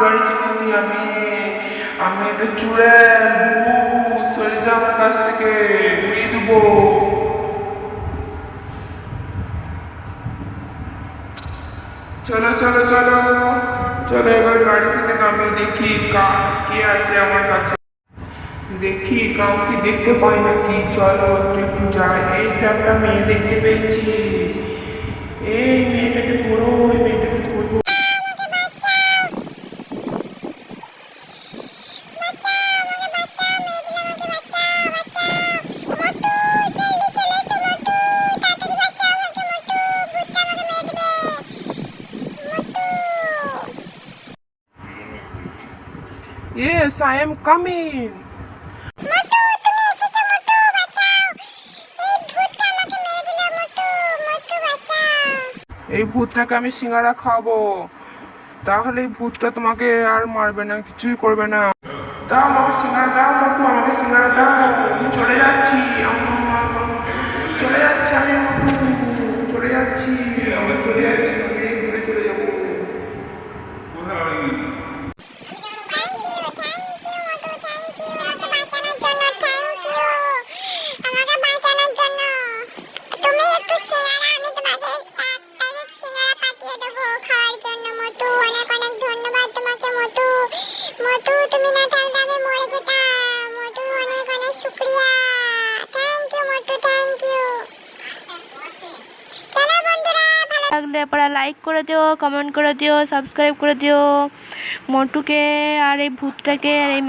গাড়ি চেপেছি আমি। আমি চলো চলো চলো। চলো, এবার গাড়ি থেকে নামিয়ে দেখি কা আছে আমার কাছে। দেখি কাউকে দেখতে পাই নাকি। চলো, একটু যাই। এই একটা মেয়ে দেখতে পেয়েছি। Yes, I am coming. এই ভূতটাকে আমি সিঙ্গারা খাব তাহলে এই ভূতটা তোমাকে আর মারবে না কিছুই করবে না। দাও আমাকে সিঙ্গারা দাও মোটু আমাকে সিঙ্গারা দাও। আমি চলে যাচ্ছি চলে যাচ্ছি আমি চলে যাচ্ছি আমি চলে যাচ্ছি। মোটু তুমি না থাকলে আমি মরে যেতাম মোটু অনেক অনেক শুক্রিয়া। Thank you Motu thank you চলো বন্ধুরা লাগলে আপনারা লাইক করে দিও কমেন্ট করে দিও সাবস্ক্রাইব করে দিও। মোটুকে আর এই ভূতটাকে আর এই